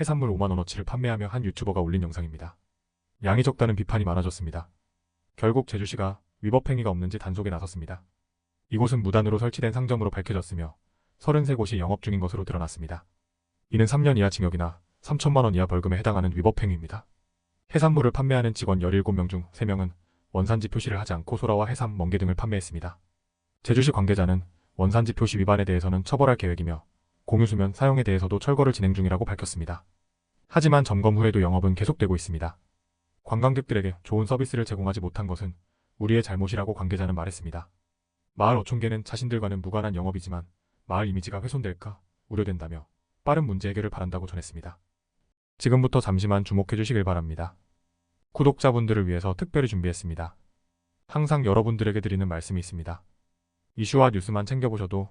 해산물 5만원어치를 판매하며 한 유튜버가 올린 영상입니다. 양이 적다는 비판이 많아졌습니다. 결국 제주시가 위법행위가 없는지 단속에 나섰습니다. 이곳은 무단으로 설치된 상점으로 밝혀졌으며 33곳이 영업 중인 것으로 드러났습니다. 이는 3년 이하 징역이나 3천만 원 이하 벌금에 해당하는 위법행위입니다. 해산물을 판매하는 직원 17명 중 3명은 원산지 표시를 하지 않고 소라와 해삼, 멍게 등을 판매했습니다. 제주시 관계자는 원산지 표시 위반에 대해서는 처벌할 계획이며 공유수면 사용에 대해서도 철거를 진행 중이라고 밝혔습니다. 하지만 점검 후에도 영업은 계속되고 있습니다. 관광객들에게 좋은 서비스를 제공하지 못한 것은 우리의 잘못이라고 관계자는 말했습니다. 마을 어촌계는 자신들과는 무관한 영업이지만 마을 이미지가 훼손될까 우려된다며 빠른 문제 해결을 바란다고 전했습니다. 지금부터 잠시만 주목해 주시길 바랍니다. 구독자분들을 위해서 특별히 준비했습니다. 항상 여러분들에게 드리는 말씀이 있습니다. 이슈와 뉴스만 챙겨보셔도